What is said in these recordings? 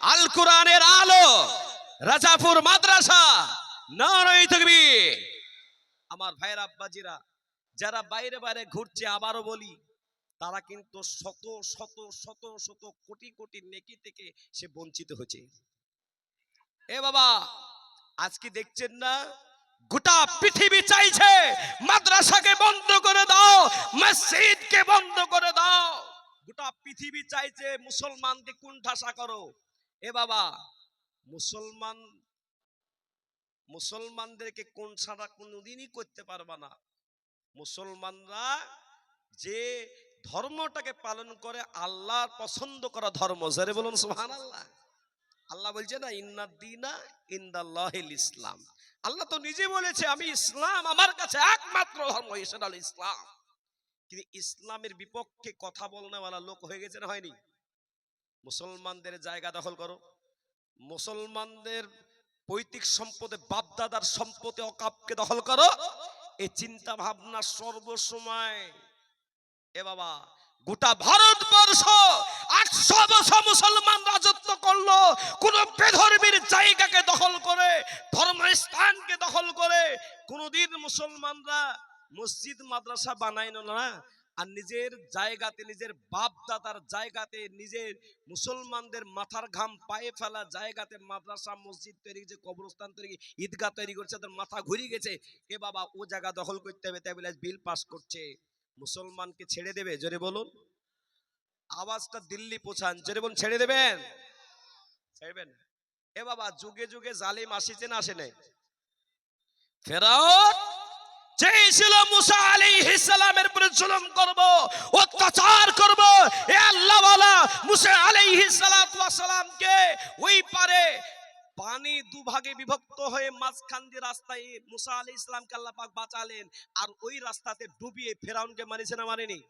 আল কোরআনের আলো, রাজাপুর মাদ্রাসা নারাই থাকবি আমার ভাইয়ের আব্বাজিরা, যারা বাইরে বাইরে ঘুরছে, আবারও বলি, তারা কিন্তু শত শত শত শত কোটি কোটি নেকি থেকে সে বঞ্চিত হচ্ছে এ বাবা, আজকে দেখছেন না? গোটা পৃথিবী চাইছে, মাদ্রাসাকে বন্ধ করে দাও, মসজিদকে বন্ধ করে দাও। গোটা পৃথিবী চাইছে, মুসলমানকে কুণ্ঠাসা করো। এ বাবা, মুসলমান, মুসলমানদেরকে কোন ছাড়া কোনোদিনই করতে পারবা না। মুসলমানরা যে ধর্মটাকে পালন করে আল্লাহর পছন্দ করা ধর্ম যারে বলুন সুহান আল্লাহ আল্লাহ বলছে না ইন্নাদ্দিনা ইন্দাল্লাহিল ইসলাম আল্লাহ তো নিজে বলেছে, আমি ইসলাম, আমার কাছে একমাত্র ধর্ম ইসলাম। কিন্তু ইসলামের বিপক্ষে কথা বলনেওয়ালা লোক হয়ে গেছে না হয়নি? মুসলমানদের জায়গা দখল করো। মুসলমানদের পৈতৃক সম্পদে বাপদাদার সম্পদে অকাপকে দখল করো। এই চিন্তা ভাবনা সর্বসময়, এ বাবা, গোটা ভারতবর্ষ আটশো বছর মুসলমান রাজত্ব করল। কোন বেধর্মীর জায়গাকে দখল করে, ধর্মস্থানকে দখল করে কোনদিন মুসলমানরা মসজিদ, মাদ্রাসা বানাইলো না। আর নিজের জায়গাতে, নিজের বাপ দাদার জায়গাতে, নিজের মুসলমানদের মাথার ঘাম পায়ে ফেলা জায়গাতে মাদ্রাসা, মসজিদ তৈরি যে কবরস্থান তৈরি ঈদগাহ তৈরি করছে, তাদের মাথা ঘুরে গেছে। এ বাবা, ও জায়গা দখল করতে হবে, তাই বলে বিল পাস করছে। মুসলমানকে ছেড়ে দেবে? জোরে বলুন। আওয়াজটা দিল্লি পৌঁছান। জোরে বলুন, ছেড়ে দেবেন? ছেড়বেন? এ বাবা, যুগে যুগে জালিম আসিছে না আসে নাই? ফেরাউন! চেয়েছিল মুসা আলাইহিস সালামের উপরে জুলুম করব, অত্যাচার করব। এ আল্লাহ মুসা আলাইহিস সালাতু ওই পারে পানি দুভাগে বিভক্ত হয়ে মাঝখান দিয়ে রাস্তায় মুসা আলী ইসলামকে আল্লাহ বাঁচালেন, আর ওই রাস্তাতে ডুবিয়ে ফেরাউনকে মারিছে না মারেনি?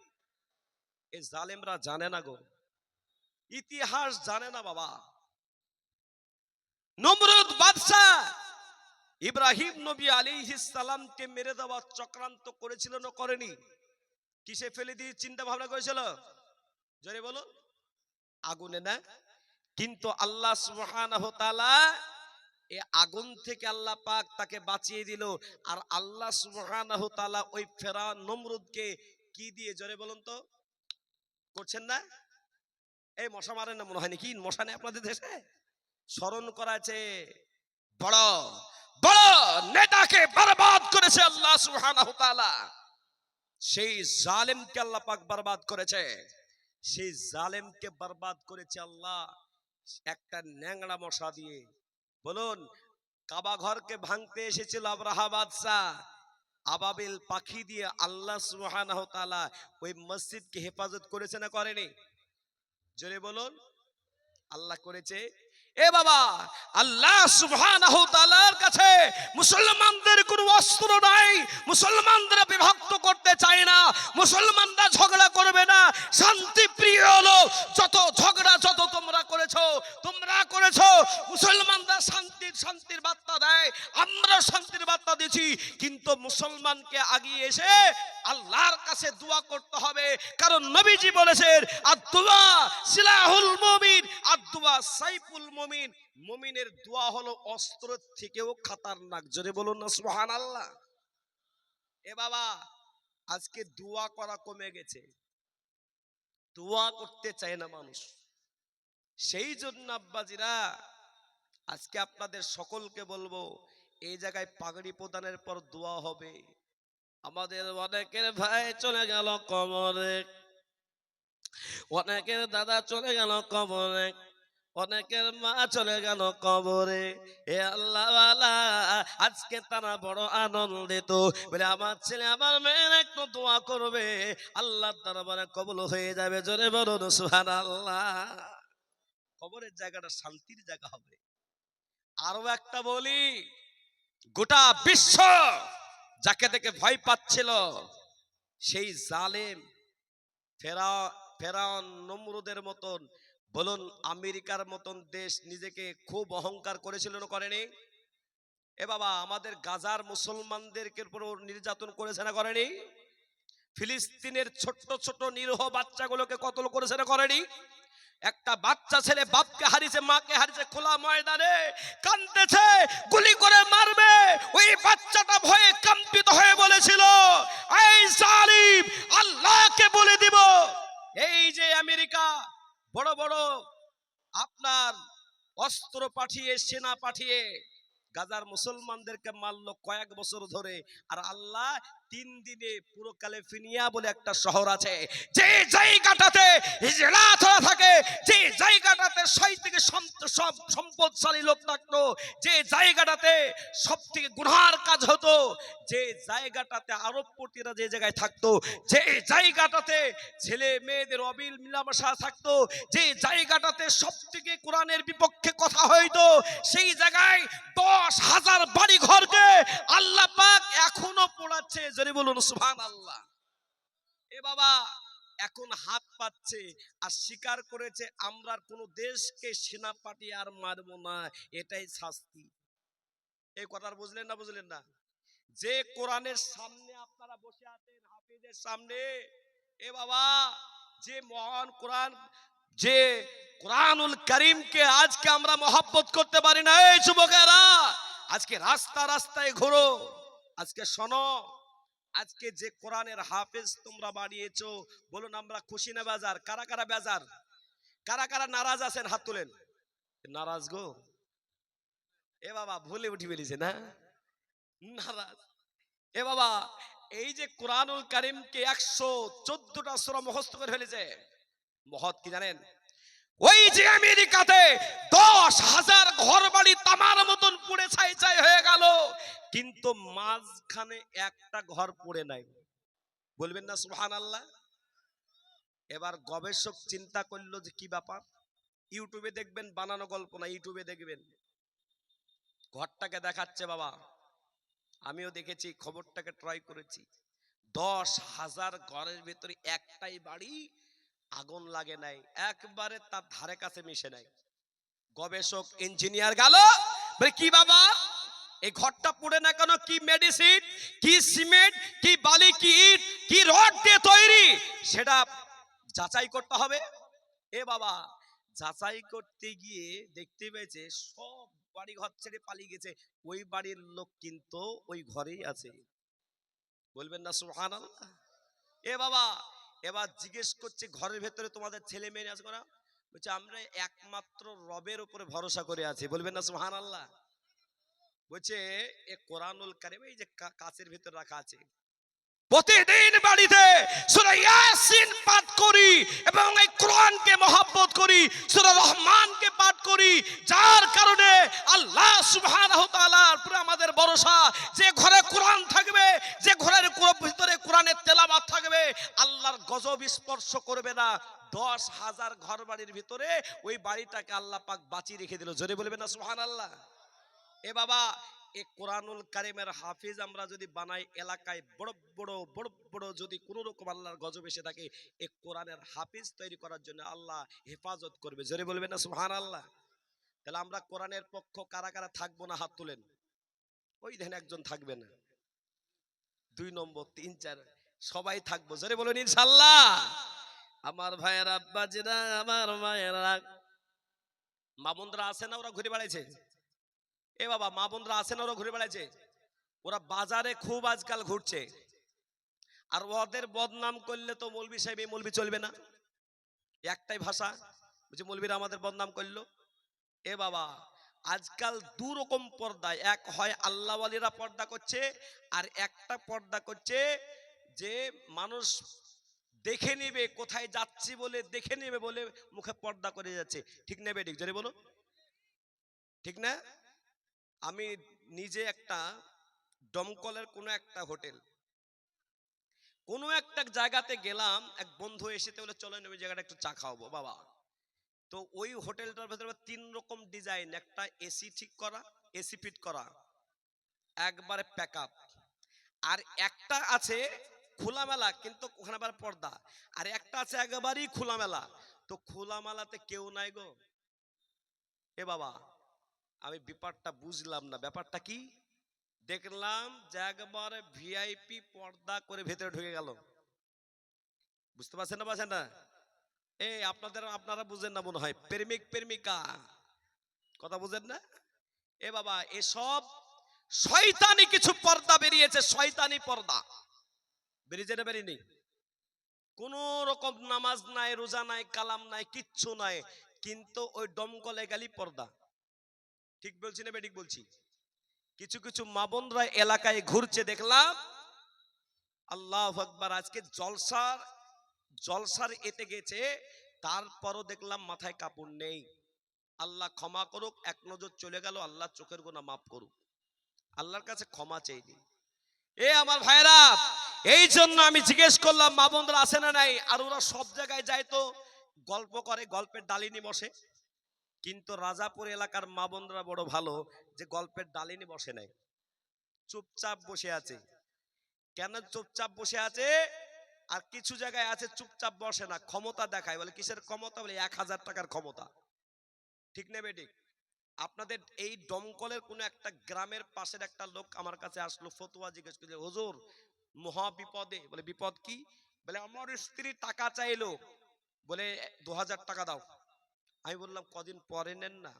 এই জালেমরা জানে না গো। ইতিহাস জানে না বাবা। নমরুদ বাদশাহ ইব্রাহিম নবী আলাইহিস সালামকে মেরে দেওয়ার চক্রান্ত করেছিল না করেনি? কিসে ফেলে দিয়ে চিন্তা ভাবনা করেছিল? জোরে বলো। আগুনে না? কিন্তু আল্লাহ তাআলা এই আগুন থেকে আল্লাহ পাক তাকে বাঁচিয়ে দিল। আর আল্লাহ ওয়া ওই ফেরাউন নমরুদকে কি দিয়ে, জোরে বলুন তো? করছেন না? এই মশা মারেন না মনে হয় নাকি? মশা নেই আপনাদের দেশে? স্মরণ করা আছে। বড় বড় নেতাকে বরবাদ করেছে আল্লাহ সুবহানাহু তাআলা। সেই জালেমকে আল্লাহ পাক বরবাদ করেছে। সেই জালেমকে বরবাদ করেছে আল্লাহ একটা ন্যাংড়া মশা দিয়ে। বলুন, কাবা ঘরকে ভাঙতে এসেছিল আব্রাহা আবাবিল পাখি দিয়ে আল্লাহ সুবহানাহু তাআলা ওই মসজিদকে হেফাজত করেছে না করেনি? জোরে বলুন, আল্লাহ করেছে এ বাবা, আল্লাহ সুবহানাহু কাছে মুসলমানদের কোনো অস্ত্র নাই, মুসলমানদের বিভক্ত করতে চায় না, মুসলমানরা ঝগড়া করবে না, শান্তি প্রিয় হলো যত ঝগড়া যত তোমরা করেছ তোমরা করেছ, মুসলমানরা শান্তির শান্তির বার্তা দেয়, আমরা শান্তির বার্তা দিচ্ছি, কিন্তু মুসলমানকে আগিয়ে এসে আল্লাহর কাছে দোয়া করতে হবে, কারণ নবীজি বলেছেন আর দোয়া সিলাহুল মুমিন আর দোয়া সাইফুল মুমিন। মুমিনের দোয়া হলো অস্ত্র থেকেও খাতারনাক। জোরে বলুন না, সুবহানাল্লাহ। এ বাবা, আজকে দোয়া করা কমে গেছে। দোয়া করতে চায় না মানুষ। সেই জন্য আব্বাজিরা, আজকে আপনাদের সকলকে বলব, এই জায়গায় পাগড়ি প্রদানের পর দোয়া হবে। আমাদের অনেকের ভাই চলে গেল কবরে। অনেকের দাদা চলে গেল কবরে। অনেকের মা চলে গেল কবরে। এ আল্লাহ আজকে তারা বড় আনন্দিত। বলে, আমার ছেলে, আমার মেয়ের একটু দোয়া করবে। আল্লাহ দরবারে কবল হয়ে যাবে। জোরে বলুন সুহান আল্লাহ কবরের জায়গাটা শান্তির জায়গা হবে। আরও একটা বলি, গোটা বিশ্ব যাকে দেখে ভয় পাচ্ছিল, সেই জালেম ফেরা, ফেরাউন নমরুদের মতন বলুন, আমেরিকার মতন দেশ নিজেকে খুব অহংকার করেছিল না করেনি? এ বাবা, আমাদের গাজার মুসলমানদেরকে নির্যাতন করেছে না করেনি? ফিলিস্তিনের ছোট্ট ছোট নিরহ বাচ্চাগুলোকে কতল করেছে না করেনি? একটা বাচ্চা ছেলে বাপকে হারিয়েছে, মাকে হারিয়েছে খোলা ময়দানে, কাঁদতেছে, গুলি করে মারবে। ওই বাচ্চাটা ভয়ে কম্পিত হয়ে বলেছিল, এই জালিম, আল্লাহকে বলে দিব, এই যে আমেরিকা বড় বড় আপনার অস্ত্র পাঠিয়ে, সেনা পাঠিয়ে গাজার মুসলমানদেরকে মারলো কয়েক বছর ধরে। আর আল্লাহ তিন দিনে পুরো ক্যালিফোর্নিয়া বলে একটা শহর আছে। যে জায়গাটাতে থাকে, যে জায়গাটাতে থেকে সব সম্পদশালী লোক থাকতো, যে জায়গাটাতে সব থেকে গুনহার কাজ হতো, যে জায়গাটাতে আরবপতিরা যে জায়গায় থাকতো, যে জায়গাটাতে ছেলে মেয়েদের অবিল মিলামেশা থাকতো, যে জায়গাটাতে সব থেকে কোরআনের বিপক্ষে কথা হইতো, সেই জায়গায় দশ হাজার বাড়ি ঘরকে আল্লাহ পাক এখনও পোড়াচ্ছে যদি বলুন সুহান আল্লাহ এ বাবা, এখন হাত পাচ্ছে আর স্বীকার করেছে আমরা কোনো দেশকে সেনা পাঠিয়ে আর মারবো না, এটাই শাস্তি। এই কথার বুঝলেন না বুঝলেন না? যে কোরআনের সামনে আপনারা বসে আছেন, হাফিজের সামনে, এ বাবা, যে মহান কোরআন, যে কোরআনুল করিমকে আজকে আমরা মহব্বত করতে পারি না, এই যুবকেরা, আজকে রাস্তা রাস্তায় ঘোরো, আজকে শোনো। আজকে যে কোরআনের হাফেজ তোমরা বানিয়েছো, বলুন আমরা খুশি না বাজার? কারা কারা বেজার? কারা কারা নারাজ আছেন? হাত তুলেন। নারাজ গো। এ বাবা, ভুলে উঠি বেরিয়েছে না? নারাজ। এ বাবা, এই যে কোরআনুল কারিমকে একশো চোদ্দটা সুরা মুখস্থ করে ফেলেছে, মহৎ কি জানেন? ওই যে আমেরিকাতে দশ হাজার ঘর বাড়ি তামার মতন পুড়ে ছাই ছাই হয়ে গেল। কিন্তু মাঝখানে একটা ঘর পড়ে নাই। বলবেন না সুহান আল্লাহ এবার গবেষক চিন্তা করল যে কি ব্যাপার? ইউটিউবে দেখবেন, বানানো গল্প না, ইউটিউবে দেখবেন। ঘরটাকে দেখাচ্ছে বাবা। আমিও দেখেছি, খবরটাকে ট্রাই করেছি। দশ হাজার ঘরের ভেতরে একটাই বাড়ি আগুন লাগে নাই একবারে তার ধারে কাছে মিশে নাই। গবেষক ইঞ্জিনিয়ার গেল কি বাবা? এই ঘরটা পুড়ে না কেন? কি মেডিসিন কি সিমেন্ট কি বালি কি ইট কি রড দিয়ে তৈরি? সেটা যাচাই করতে হবে। এ বাবা যাচাই করতে গিয়ে দেখতে পেয়েছে সব বাড়ি ঘর ছেড়ে পালিয়ে গেছে। ওই বাড়ির লোক কিন্তু ওই ঘরেই আছে। বলবেন না সুহান এ বাবা এবার জিজ্ঞেস করছে, ঘরের ভেতরে তোমাদের ছেলে মেয়ে আছে করা বলছে, আমরা একমাত্র রবের উপরে ভরসা করে আছি। বলবেন না সুহান আল্লাহ বলছে, এ কোরআনুল কারিম, এই যে কাচের ভেতর রাখা আছে। প্রতিদিন বাড়িতে সূরা ইয়াসিন পাঠ করি এবং এই কোরআনকে মহব্বত করি, সূরা রহমানকে করি, যার কারণে আল্লাহ সুবহানাহু তাআলার আমাদের ভরসা, যে ঘরে কোরআন থাকবে, যে ঘরের ভিতরে কোরআনের তেলাওয়াত থাকবে, আল্লাহর গজব স্পর্শ করবে না। দশ হাজার ঘর বাড়ির ভিতরে ওই বাড়িটাকে আল্লাহ পাক বাঁচিয়ে রেখে দিল। জোরে বলবেন না সুবহানাল্লাহ? এ বাবা এ কোরআনুল কারিমের হাফিজ আমরা যদি বানাই এলাকায়, বড় বড় বড় বড় যদি কোনো রকম আল্লাহর গজব এসে থাকে, এ কোরআনের হাফিজ তৈরি করার জন্য আল্লাহ হেফাজত করবে। জোরে বলবেন না সুহান আল্লাহ তাহলে আমরা কোরআনের পক্ষ কারা কারা থাকব না হাত তুলেন? ওই দেখেন একজন থাকবে না। দুই নম্বর, তিন, চার, সবাই থাকব। জোরে বলুন ইনশাল্লাহ আমার ভাইয়েরা আব্বাজিরা, আমার মায়েরা। মামুনরা আছে না ওরা ঘুরে বেড়াইছে? এ বাবা, মা বোনরা আছে না ওরা ঘুরে বেড়াইছে। ওরা বাজারে খুব আজকাল ঘুরছে। আর ওদের বদনাম করলে তো মৌলবি সাহেব, এই মৌলবি চলবে না। একটাই ভাষা বলছে মৌলবীরা আমাদের বদনাম করল। এ বাবা, আজকাল দু রকম পর্দা, এক হয় আল্লাহওয়ালিরা পর্দা করছে, আর একটা পর্দা করছে যে মানুষ দেখে নেবে, কোথায় যাচ্ছি বলে দেখে নেবে বলে মুখে পর্দা করে যাচ্ছে। ঠিক নেবে ঠিক জোরে বলো। ঠিক না? আমি নিজে একটা দমকলের কোনো একটা হোটেল। কোনো একটা জায়গাতে গেলাম, এক বন্ধু এসেতে বলে চলেন ওই জায়গাটা একটু চা খাওয়াবো, বাবা। তো ওই হোটেলটার ভেতরে তিন রকম ডিজাইন, একটা এসি ঠিক করা, এসি ফিট করা, একবারে প্যাক আপ আর একটা আছে খোলামেলা, কিন্তু ওখানে আবার পর্দা। আর একটা আছে একেবারেই খোলামেলা। তো খোলামেলাতে কেউ নাই গো। এ বাবা। আমি ব্যাপারটা বুঝলাম না। ব্যাপারটা কি? দেখলাম যে একবারে ভিআইপি পর্দা করে ভেতরে ঢুকে গেল। বুঝতে পারছেন না পারছেন না? এই আপনাদের আপনারা বুঝেন না মনে হয়। প্রেমিক প্রেমিকা। কথা বুঝেন না? এ বাবা, এসব শয়তানি কিছু পর্দা বেরিয়েছে, শয়তানি পর্দা। বেরিয়েছে না বেরিয়ে কোন রকম নামাজ নাই, রোজা নাই, কালাম নাই, কিচ্ছু নাই। কিন্তু ওই দমকলে গেলি পর্দা। ঠিক বলছি না বেঠিক বলছি? কিছু কিছু মা বোনরা এলাকায় ঘুরছে, দেখলাম। আল্লাহ আকবার, আজকে জলসার জলসার এতে গেছে, তারপরও দেখলাম মাথায় কাপড় নেই। আল্লাহ ক্ষমা করুক, এক নজর চলে গেল আল্লাহ চোখের গোনা মাফ করুক। আল্লাহর কাছে ক্ষমা চাইনি এ আমার ভাইরা এই জন্য আমি জিজ্ঞেস করলাম, মা বোনরা আসে না নাই? আর ওরা সব জায়গায় যায় তো, গল্প করে, গল্পের ডালিনি বসে। কিন্তু রাজাপুর এলাকার মা বোনরা বড় ভালো যে গল্পের ডালিনি বসে নাই। চুপচাপ বসে আছে। কেন চুপচাপ বসে আছে? আর কিছু জায়গায় আছে চুপচাপ বসে না, ক্ষমতা দেখায়। বলে কিসের ক্ষমতা? বলে এক হাজার টাকার ক্ষমতা। ঠিক নেবে ঠিক আপনাদের এই দমকলের কোনো একটা গ্রামের পাশের একটা লোক আমার কাছে আসলো, ফতুয়া জিজ্ঞেস করছে হুজুর মহা বিপদে বলে, বিপদ কি? বলে, আমার স্ত্রী টাকা চাইলো। বলে, দু হাজার টাকা দাও। আমি বললাম, কদিন পরে নেন না?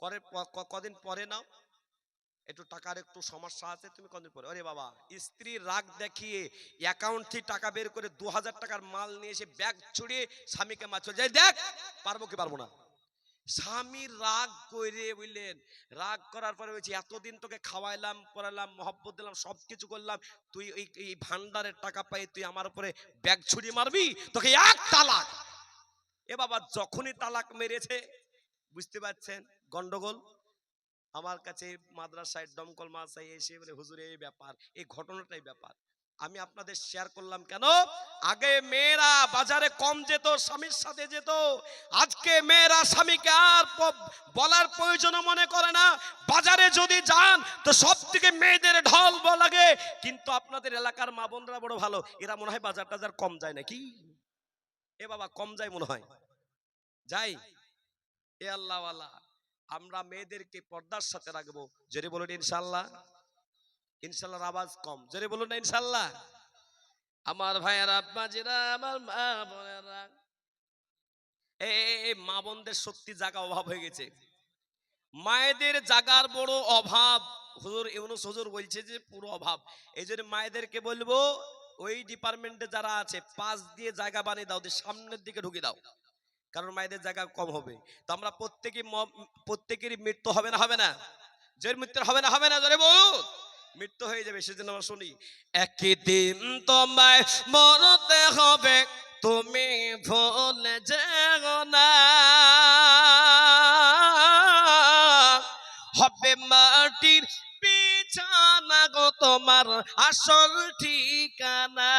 করে কদিন পরে নাও। একটু টাকার একটু সমস্যা আছে, তুমি কদিন পরে আরে বাবা, স্ত্রী রাগ দেখিয়ে অ্যাকাউন্ট থেকে টাকা বের করে দু হাজার টাকার মাল নিয়ে এসে ব্যাগ ছড়িয়ে স্বামীকে মাছ যাই দেখ, পারব কি পারব না? স্বামী রাগ করে বুঝলেন রাগ করার পরে বলছি, এতদিন তোকে খাওয়াইলাম পড়ালাম মহব্বত দিলাম সব কিছু করলাম, তুই এই ভান্ডারের টাকা পাই তুই আমার উপরে ব্যাগ ছুড়িয়ে মারবি? তোকে এক তালাক! এ বাবা যখনই তালাক মেরেছে, বুঝতে পারছেন? গন্ডগোল। আমার কাছে মাদ্রাসায় দমকল মাদ্রাসায় এসে বলে, হুজুর, এই ব্যাপার, এই ঘটনাটাই ব্যাপার। আমি আপনাদের শেয়ার করলাম কেন? আগে মেয়েরা বাজারে কম যেত, স্বামীর সাথে যেত। আজকে মেয়েরা স্বামীকে আর বলার প্রয়োজন মনে করে না। বাজারে যদি যান, তো সব থেকে মেয়েদের ঢল লাগে। কিন্তু আপনাদের এলাকার মা বোনরা বড় ভালো। এরা মনে হয় বাজার টাজার কম যায় নাকি? এ বাবা কম যায় মনে হয়। যাই। এ আল্লাহ আমরা মেয়েদেরকে পর্দার সাথে রাখব। জোরে বলুন ইনশাল্লাহ। ইনশাল্লাহর আওয়াজ কম। জোরে বলুন না ইনশাল্লাহ। আমার ভাইয়েরা আব্বাজিরা আমার মা বোনেরা। এই মা বোনদের সত্যি জায়গা অভাব হয়ে গেছে। মায়েদের জাগার বড় অভাব। হুজুর ইউনুস হুজুর বলছে যে পুরো অভাব। এই জন্য মায়েদেরকে বলব ওই ডিপার্টমেন্টে যারা আছে, পাশ দিয়ে জায়গা বানিয়ে দাও সামনের দিকে ঢুকে দাও। কারণ মায়েদের জায়গা কম হবে। তো আমরা প্রত্যেকে প্রত্যেকেরই মৃত্যু হবে না হবে না? জয়ের মৃত্যু হবে না হবে না? মৃত্যু হয়ে যাবে, সেজন্য আমরা শুনি, একদিন তোমায় মরতে হবে, তুমি ভুলে যেও না। হবে মাটির বিছানা গো তোমার আসল ঠিকানা।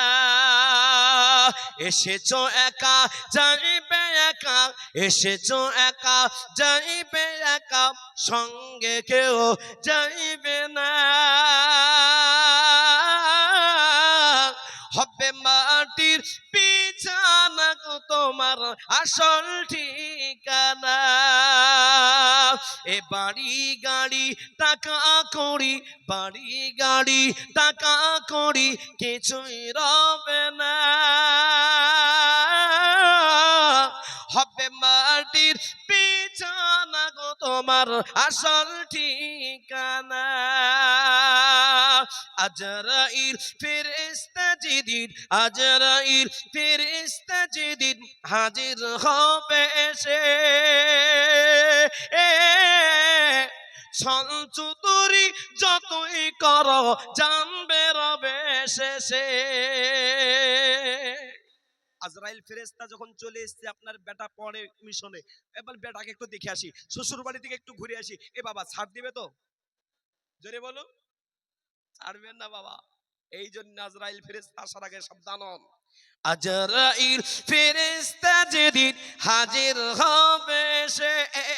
এসেছ একা, যাইবে একা, এসেছ একা, যাইবে একা, সঙ্গে কেউ যাইবে না। হবে মাটির বিছানা তোমার আসল ঠিকানা। এ বাড়ি গাড়ি টাকা করি বাড়ি গাড়ি টাকা করি কিছুই রবে না। হবে মাটির বিছানা গো তোমার আসল ঠিকানা। আজরাইল ফেরেশতা যেদিন, আজরাইল ফেরেশতা যেদিন হাজির হবে সে। এ সঞ্চুতুরি যতই কর, জানবে রবে শেষে। আজরাইল ফেরেস্তা যখন চলে এসছে আপনার বেটা পড়ে মিশনে এবার বেটাকে একটু দেখে আসি শ্বশুর বাড়ি থেকে একটু ঘুরে আসি এ বাবা ছাড় দিবে তো? জোরে বলো ছাড়বেন না বাবা। এই জন্য আজরাইল ফেরেস্তা আসার আগে সাবধান হন। আজরাইল ফেরেস্তা যেদিন হাজির হবে সে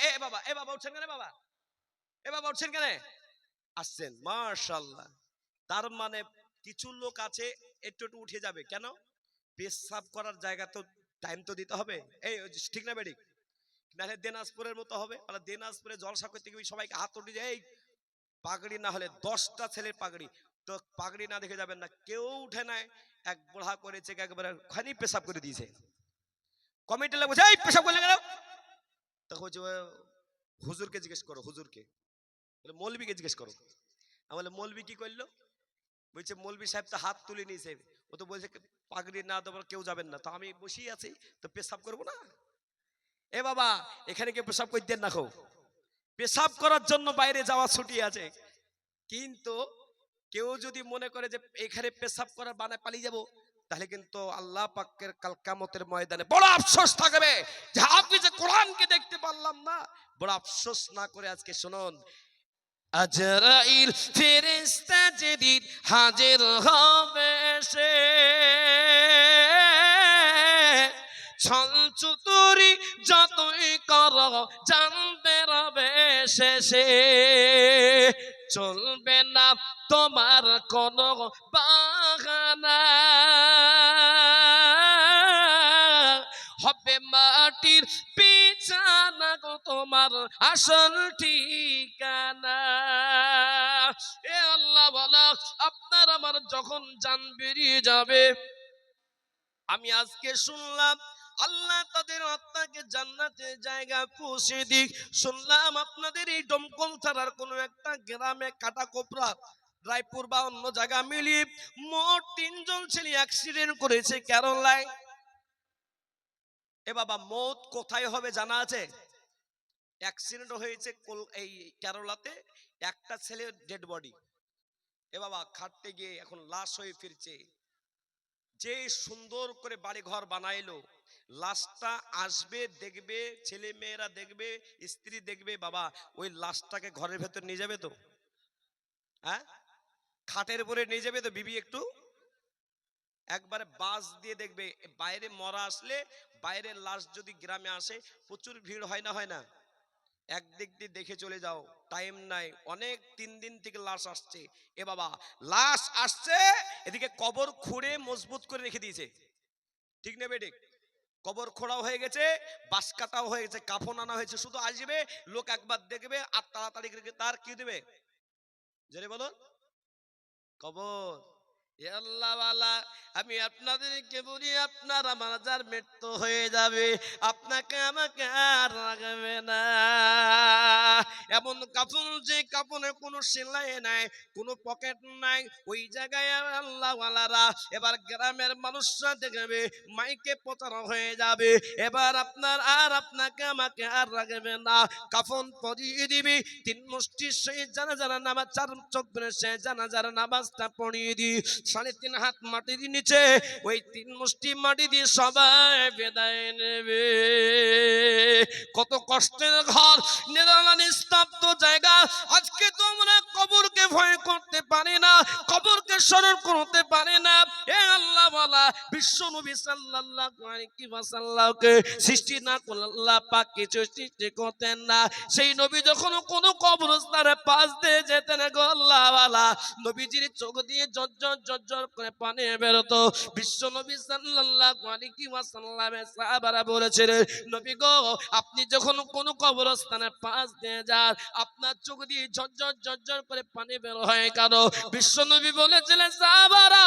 এ, বাবা এ বাবা উঠছেন কেন বাবা? এ বাবা উঠছেন কেন? আসছেন মাশাল্লাহ তার মানে কিছু লোক আছে একটু একটু উঠে যাবে। কেন? পেশাব করার জায়গা তো টাইম তো দিতে হবে। এই ঠিক না বেডিক নাহলে দিনাজপুরের মতো হবে। তাহলে দিনাজপুরে জলসা করতে গিয়ে সবাইকে হাত উঠে এই পাগড়ি না হলে দশটা ছেলের পাগড়ি। তো পাগড়ি না দেখে যাবেন না কেউ উঠে নাই এক বুড়া করেছে একবারে খানি পেশাব করে দিয়েছে। কমিটি লোক এই পেশাব করলে কেন? তখন "ও, হুজুরকে জিজ্ঞেস করো হুজুরকে। মৌলবিকে জিজ্ঞেস করো। আমি বলে মৌলবি কি করল? বলছে মৌলবি সাহেব তো হাত তুলে নিয়েছে। ও তো বলছে পাগড়ি না দেওয়ার কেউ যাবেন না। তো আমি বসেই আছি, তো পেশাব করব না? এ বাবা, এখানে কেউ পেশাব করতে না খো। পেশাব করার জন্য বাইরে যাওয়া ছুটি আছে। কিন্তু কেউ যদি মনে করে যে এখানে পেশাব করার বানায় পালিয়ে যাব, তাহলে কিন্তু আল্লাহ পাকের কালকামতের ময়দানে বড় আফসোস থাকবে। যে আপনি যে কোরআনকে দেখতে পারলাম না, বড় আফসোস না করে আজকে শুনুন আজরাইল ফেরেশতা যেদিন হাজির হবে সে ছলচুতুরি যতই কর জানতে রবে শেষে। চলবে না তোমার কোন বাগানা মাটির বিছানা গো তোমার আসল ঠিকানা। এ আল্লাহ বলা, আপনার আমার যখন জান বেরিয়ে যাবে, আমি আজকে শুনলাম আল্লাহ তাদের আত্মাকে জান্নাতের জায়গা পৌঁছে দিক। শুনলাম আপনাদের এই ডমকল ছাড়ার কোনো একটা গ্রামে কাটা কোপরা রায়পুর বা অন্য জায়গা মিলিয়ে মোট তিনজন ছেলে অ্যাক্সিডেন্ট করেছে, কেরলায়। এ বাবা মৌত কোথায় হবে জানা আছে? অ্যাক্সিডেন্ট হয়েছে এই কেরলাতে একটা ছেলে ডেড বডি এ বাবা, খাটতে গিয়ে এখন লাশ হয়ে ফিরছে। যে সুন্দর করে বাড়ি ঘর বানাইলো, লাশটা আসবে, দেখবে ছেলে মেয়েরা দেখবে, স্ত্রী দেখবে, বাবা, ওই লাশটাকে ঘরের ভেতর নিয়ে যাবে তো? হ্যাঁ? খাটের উপরে নিয়ে যাবে তো, বিবি একটু? একবারে বাস দিয়ে দেখবে বাইরে মরা আসলে বাইরের লাশ যদি গ্রামে আসে, প্রচুর ভিড় হয় না হয় না? একদিক দিয়ে দেখে চলে যাও টাইম নাই, অনেক তিন দিন থেকে লাশ আসছে। এ বাবা, লাশ আসছে, এদিকে কবর খুঁড়ে মজবুত করে রেখে দিয়েছে। ঠিক নেবে ঠিক কবর খোঁড়াও হয়ে গেছে বাস কাটাও হয়ে গেছে, কাফন আনা হয়েছে, শুধু আসবে, লোক একবার দেখবে আর তাড়াতাড়ি তার কি দেবে? জেনে বলুন। কবর। আমি আপনাদেরকে বলি, আপনার আমার মৃত্যু হয়ে যাবে, আপনাকে আমাকে আর রাখবে না। এমন কাপড় যে কাপড়ে কোনো সেলাই নাই, কোনো পকেট নাই, ওই জায়গায় আল্লাহওয়ালারা এবার গ্রামের মানুষরা দেখবে, মাইকে প্রচার হয়ে যাবে, এবার আপনার আর আপনাকে আমাকে আর রাখবে না। কাফন পরিয়ে দিবি, তিন মুষ্টি সেই জানা জানা নামাজ, চার চোখ সে জানা জানা নামাজটা পড়িয়ে দি সাড়ে তিন হাত মাটির নিচে, ওই তিন মুষ্টি মাটি দিয়ে সবাই বেদায় নেবে। কত কষ্টের ঘর নিস্তব্ধ জায়গা। আজকে তো আমরা কবরকে ভয় করতে পারি না। কবরকে স্মরণ করতে পারি না। এ আল্লাহ বলা, বিশ্ব নবী সাল্লাল্লাহু আলাইহি ওয়াসাল্লামকে সৃষ্টি না করলে আল্লাহ পাক কিছু সৃষ্টি করতেন না। সেই নবী যখন কোনো কবরস্থানে পাশ দিয়ে যেতেন গো আল্লাহওয়ালা নবীজির চোখ দিয়ে জর্জর জর্জর করে পানি বেরোতো। বিশ্ব নবী সাল্লাল্লাহু আলাইহি ওয়াসাল্লামের সাহাবারা বলেছিলেন, নবী গো, আপনি যখন কোনো কবরস্থানে পাশ দিয়ে যান, আপনার চোখ দিয়ে ঝরঝর ঝরঝর করে পানি বের হয় কেন? বিশ্ব নবী বলেছিলেন, সাহাবারা,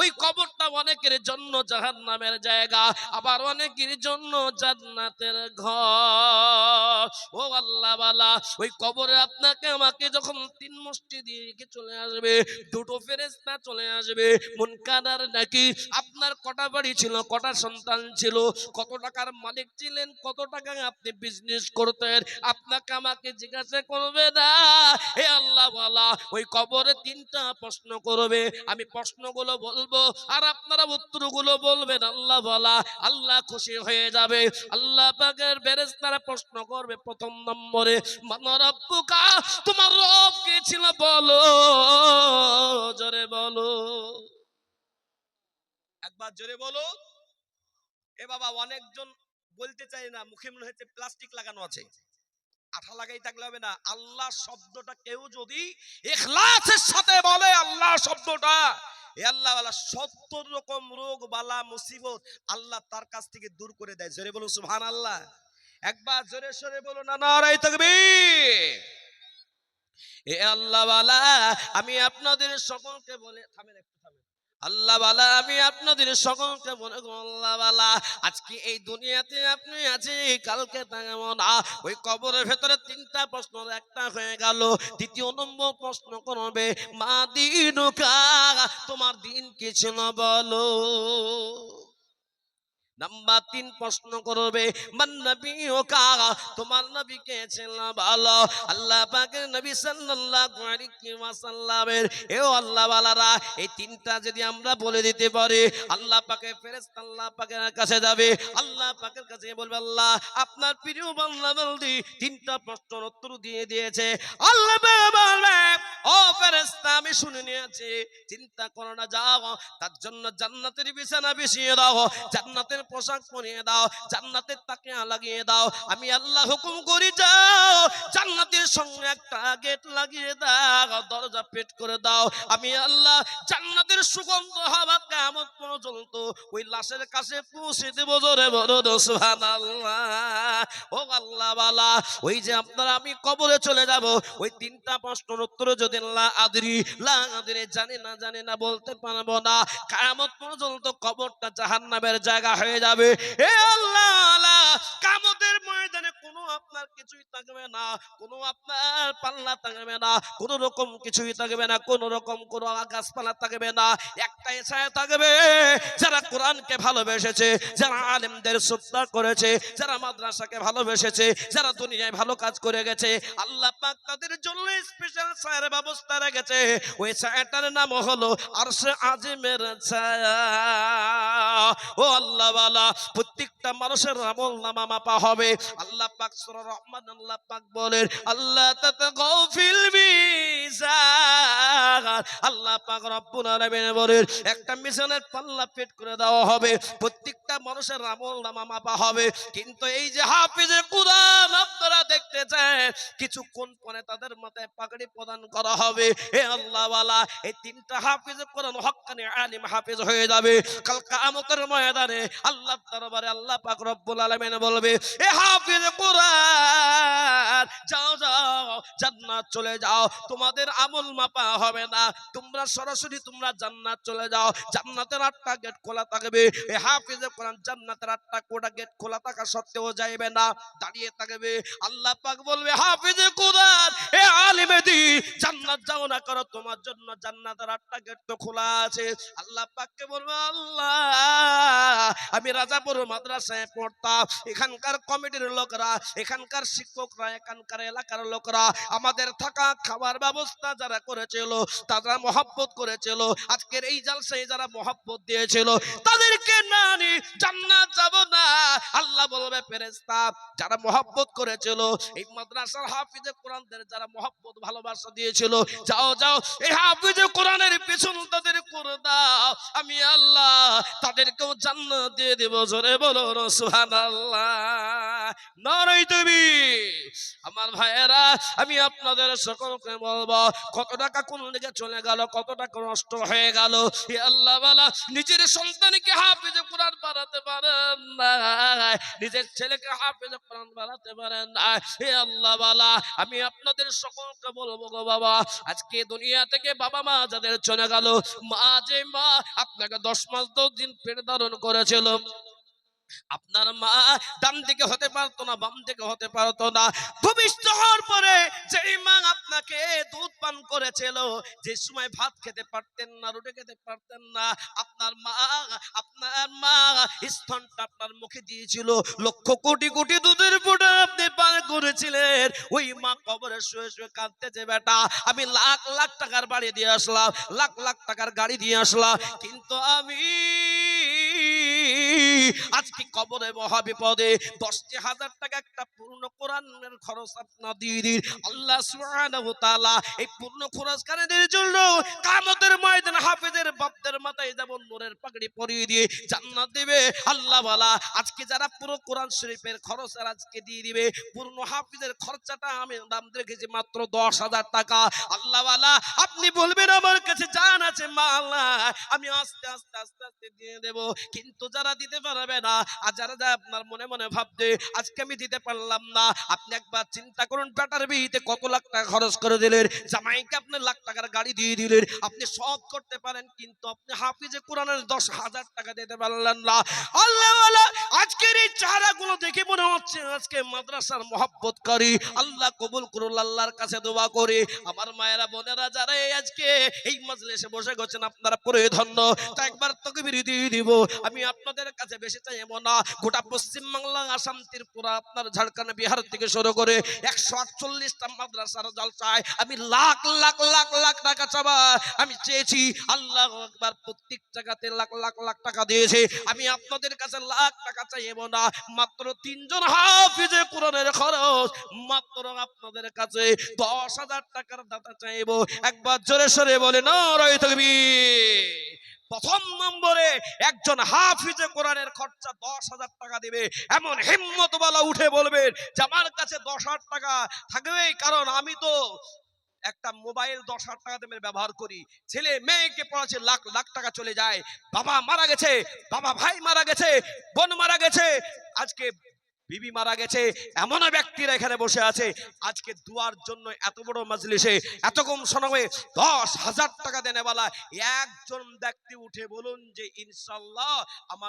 ওই কবরটা অনেকের জন্য জাহান্নামের জায়গা, আবার অনেকের জন্য জান্নাতের ঘর। ও আল্লাহ বালা, ওই কবরে আপনাকে, আমাকে যখন তিন মুষ্টি দিয়ে চলে আসবে, দুটো ফেরেস্তা চলে আসবে মন কাদার নাকি আপনার কটা বাড়ি ছিল, কটা সন্তান ছিল, কত টাকার মালিক ছিলেন, কত টাকা আপনি বিজনেস করতেন, আপনাকে আমাকে জিজ্ঞাসা করবে না? হে আল্লাহ বলা, ওই কবরে তিনটা প্রশ্ন করবে আমি প্রশ্নগুলো বলব আর আপনারা উত্তরগুলো বলবেন। আল্লাহ বলা, আল্লাহ খুশি হয়ে যাবে। আল্লাহ পাকের বেরেস্তারা প্রশ্ন করবে প্রথম নম্বরে মানরব্বুকা তোমার রব কে ছিল? বলো, জোরে বলো। একবার জোরে বলো। এ বাবা, অনেকজন বলতে চাই না, মুখে মনে হচ্ছে প্লাস্টিক লাগানো আছে। আঠা লাগাই থাকলে হবে না। আল্লাহ শব্দটা কেউ যদি ইখলাসের সাথে বলে, আল্লাহ শব্দটা, এ আল্লাহ সত্তর রকম রোগ, বালা, মুসিবত আল্লাহ তার কাছ থেকে দূর করে দেয়। জোরে বলুন সুবহান আল্লাহ একবার জোরে সরে বলুন না নারাই তাকবীর। এ আল্লাহ আমি আপনাদের সকলকে বলে, থামেন একটু, থামেন। আল্লাহ বালা, আমি আপনাদের সকলকে মনে আল্লাহ বালা, আজকে এই দুনিয়াতে আপনি আছি, কালকে থাকব না। ওই কবরের ভেতরে তিনটা প্রশ্ন, একটা হয়ে গেল, দ্বিতীয় নম্বর প্রশ্ন করবে, মা দিন তোমার দিন কি ছিল বলো? নাম্বার তিন প্রশ্ন করবে তোমার ভালো? আল্লাহ নবী সাল্লাল্লাহু আলাইহি ওয়াসাল্লামের, এ আল্লাহ ওয়ালারা এই তিনটা যদি আমরা বলে দিতে পারি, আল্লাহ পাকে ফেরেশতা আল্লাহ পাকের কাছে যাবে। আল্লাহ পাকের কাছে বলবে, আল্লাহ, আপনার প্রিয় বলদি তিনটা প্রশ্নের উত্তর দিয়ে দিয়েছে। আল্লাহ বলবে, ও ফেরেশতা, আমি শুনে নিয়েছি, চিন্তা করো না, যাও, তার জন্য জান্নাতের বিছানা বিছিয়ে দাও। জান্নাতের পোশাক পরিয়ে দাও, জান্নাতের তাকে লাগিয়ে দাও। আমি আল্লাহ হুকুম করি, যাও, জান্নাতের সঙ্গে একটা গেট লাগিয়ে দাও, দরজা পেট করে দাও। আমি আল্লাহ জান্নাতের সুগন্ধ হওয়া কেমন পর্যন্ত? ওই লাশের কাছে পৌঁছে দেব জোরে বড় সুবহানাল্লাহ। ও আল্লাহ বালা ওই যে আপনারা আমি কবরে চলে যাব ওই তিনটা প্রশ্নের উত্তর যদি আল্লাহ আদরি লা আদরি জানি না জানি না বলতে পারব না। কায়ামত পর্যন্ত কবরটা জাহান্নামের জায়গা হয়ে যাবে। এ আল্লাহ, কামতের ময়দানে কোনো আপনার কিছুই থাকবে না কোনো আপনার পাল্লা থাকবে না কোনো রকম কিছুই থাকবে না কোনো রকম কোনো গাছপালা থাকবে না একটাই ছায়া থাকবে। যারা কোরআনকে ভালোবেসেছে, যারা আলেমদের শ্রদ্ধা করেছে, যারা মাদ্রাসাকে ভালোবেসেছে, যারা দুনিয়ায় ভালো কাজ করে গেছে, আল্লাহ পাক তাদের জন্য স্পেশাল ছায়ার ব্যবস্থা রেখেছে। ওই ছায়াটার নাম হলো আরশে আজিমের ছায়া। ও আল্লাহ বালা, প্রত্যেকটা মানুষের আমল নামা মাপা হবে। আল্লাহ পাক সূরা রহমান, আল্লাহ পাক বলেন আল্লাহ তাতাগাউ ফিল মিজান। আল্লাহ পাক রব্বুল আলামিন বলেন একটা মিজানের পাল্লা পেট করে দেওয়া হবে। প্রত্যেকটা মানুষের আমল নামা মাপা হবে। কিন্তু এই যে হাফিজে কুরআন আপনারা দেখতে চান পরে তাদের মাথায় পাগড়ি প্রদান করা হবে? হে এই তিনটা হাফিজে কোরআন আলিম হাফিজ হয়ে যাবে। কাল ময়দানে আল্লাহ দরবারে আল্লাহ পাক রব্বুল আলামিন বলবে, এ হাফিজ কোরআন, যাও যাও, জান্নাত চলে যাও। তোমাদের আমল মাপা হবে না। তোমরা সরাসরি তোমরা জান্নাত চলে যাও। জান্নাতের আটটা গেট খোলা থাকবে। এ হাফিজে কোরআন জান্নাতের আটটা কোটা গেট খোলা থাকা সত্ত্বেও যাইবে না, দাঁড়িয়ে থাকবে। আল্লাহ পাক বলবে, হাফিজে কোরআন, এ আলিমে দি, জান্নাত যাও না করো, তোমার জন্য জান্নাতের আটটা গেট তো খোলা আছে। আল্লাহ পাককে বলবে, আল্লাহ, আমি রাজাপুর মাদ্রাসায় পড়তাম। এখানকার কমিটির লোকরা, এখানকার শিক্ষকরা, এখানকার এলাকার লোকরা, আমাদের থাকা খাবার ব্যবস্থা যারা করেছিল, তারা মহাব্বত করেছিল। আজকের এই জালসায় যারা মহাব্বত দিয়েছিল জান্নাত যাব না। আল্লাহ বলবে, ফেরেশতা, যারা মহাব্বত করেছিল, এই মাদ্রাসার হাফিজে কোরআনদের যারা মহাব্বত, ভালোবাসা দিয়েছিল, যাও যাও, এই হাফিজে কোরআনের পেছন তাদের করে দাও। আমি আল্লাহ তাদেরকেও জান্নাত দিয়ে দেব, জোরে বলো সুবহানাল্লাহ। নরই তুমি আমার ভাইয়েরা, আমি আপনাদের সকলকে বলব, কত টাকা কোন দিকে চলে গেল, কত টাকা নষ্ট হয়ে গেল আল্লাহ নিজের সন্তানকে হাফিজে কোরআন বানাতে পারেন নিজের ছেলেকে হাফেজ কোরআন বানাতে পারেন হে আল্লাহ বালা, আমি আপনাদের সকলকে বলব গো বাবা, আজকে দুনিয়া থেকে বাবা মা যাদের চলে গেল, মা যে মা, আপনাকে দশ মাস দশ দিন পেট ধারণ করেছিল। আপনার মা ডান দিকে হতে পারতো না, বাম দিকে হতে পারতো না। ভূমিষ্ঠ হওয়ার পরে যেই মা আপনাকে দুধ পান করেছিল, যে সময় ভাত খেতে পারতেন না, রুটি খেতে পারতেন না, আপনার মা আপনার মা স্তনটা আপনার মুখে দিয়েছিল। লক্ষ কোটি কোটি দুধের ফুটা আপনি পান করেছিলেন। ওই মা কবরে শুয়ে শুয়ে কাঁদতেছে বেটা, আমি লাখ লাখ টাকার বাড়ি দিয়ে আসলাম, লাখ লাখ টাকার গাড়ি দিয়ে আসলাম। কিন্তু আমি আজকে কবরে মহাবিপদে? দশটি হাজার টাকা একটা পূর্ণ কোরআনের খরচ আপনার দিয়ে দিন। আল্লাহ সুবহানাহু তাআলা এই পূর্ণ খরচকারীদের জন্য কামতের ময়দানে হাফেজের বাপদের মাথায় যেমন নূরের পাগড়ি পরিয়ে দিয়ে জান্নাত দেবে, আল্লাহ বলা, আজকে যারা পুরো কোরআন শরীফের খরচ আর আজকে দিয়ে দিবে, পূর্ণ হাফিজের খরচাটা আমি দাম রেখেছি মাত্র দশ হাজার টাকা। আল্লাহ বলা, আপনি বলবেন আমার কাছে জান আছে মাল্লা আমি আস্তে আস্তে আস্তে আস্তে দিয়ে দেব। কিন্তু যারা দিতে পারবে না, আর যারা যা আপনার মনে মনে ভাবছে, আজকে আমি দিতে পারলাম না, আপনি একবার চিন্তা করুন বেটার বিহিতে কত লাখ টাকা খরচ করে দিলেন, জামাইকে আপনি লাখ টাকার গাড়ি দিয়ে দিলেন, আপনি সব করতে পারেন, কিন্তু আপনি হাফিজে কোরআনের দশ হাজার টাকা দিতে পারলেন না। আল্লাহ আজকের এই চেহারাগুলো দেখে মনে হচ্ছে আজকে মাদ্রাসার মহব্বত করি আল্লাহ কবুল করুন, আল্লাহর কাছে দোয়া করে। আমার মায়েরা, বোনেরা যারা আজকে এই মজলিসে বসে গেছেন, আপনারা পরে ধন্য তা একবার তোকে দিয়ে দিব। আমি আপনাদের কাছে বেশি চাইব না। গোটা পশ্চিম বাংলা আসাম, ত্রিপুরা, আপনার ঝাড়খণ্ড, বিহার থেকে শুরু করে একশো আটচল্লিশটা মাদ্রাসার জলসায় আমি লাখ লাখ লাখ লাখ টাকা চাবা। আমি চেয়েছি আল্লাহ একবার প্রত্যেক জায়গাতে লাখ লাখ লাখ টাকা দিয়েছে। আমি আপনাদের কাছে লাখ টাকা চাইব না। মাত্র তিনজন হাফিজে কোরআনের খরচ। মাত্র আপনাদের কাছে দশ হাজার টাকার দাতা চাইব। একবার জোরে সরে বলে না রয়ে থাকবি প্রথম নম্বরে একজন হাফিজে কোরআনের খরচা দশ হাজার টাকা দিবে। এমন হিম্মত বলা উঠে বলবেন যে আমার কাছে দশ হাজার টাকা থাকবেই, কারণ আমি তো একটা মোবাইল দশ হাজার টাকা দামের ব্যবহার করি। ছেলে মেয়েকে পড়াচ্ছে লাখ লাখ টাকা চলে যায়। বাবা মারা গেছে, বাবা ভাই মারা গেছে, বোন মারা গেছে। আজকে বিবি মারা গেছে এমন ব্যক্তিরা এখানে বসে আছে। আজকে দুয়ার জন্য এত বড় মজলিসে, এত কম সময়ে দশ হাজার টাকা দেনেওয়ালা একজন ব্যক্তি উঠে বলুন যে, ইনশাল্লাহ আমার